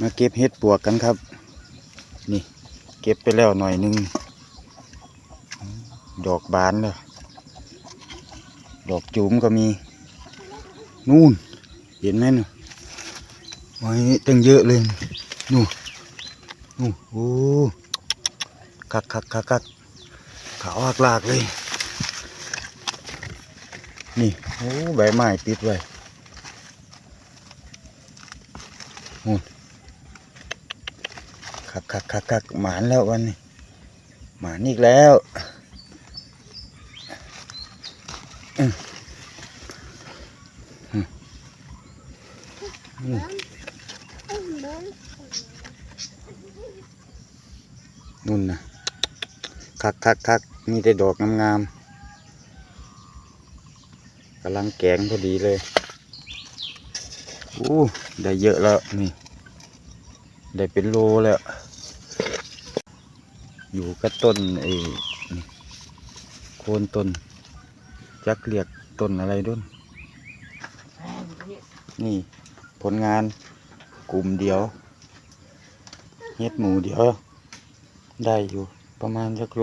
มาเก็บเห็ดปวกกันครับ นี่ เก็บไปแล้วหน่อยหนึง ดอกบานแล้วดอกจุ๋มก็มี นู่น เห็นไหมนู่นโอ้ตั้งเยอะเลย นู่นนู่นโอ้คักคักคักคักขาวหักลากเลย นี่ โอ้ ใบไม้ปิดไว้นู่น คักคักคักคักหมานแล้ววันนี้หมานอีกแล้วนู่นนะคักคักคักมีแต่ดอกงามๆกำลังแกงพอดีเลยอู้ได้เยอะแล้วนี่ ได้เป็นโลแล้ว อยู่กับต้นไอ้โคนต้นจักเรียกต้นอะไรด้วยนี่ผลงานกลุ่มเดียวเฮ็ดหมูเดียว ได้อยู่ประมาณสักโล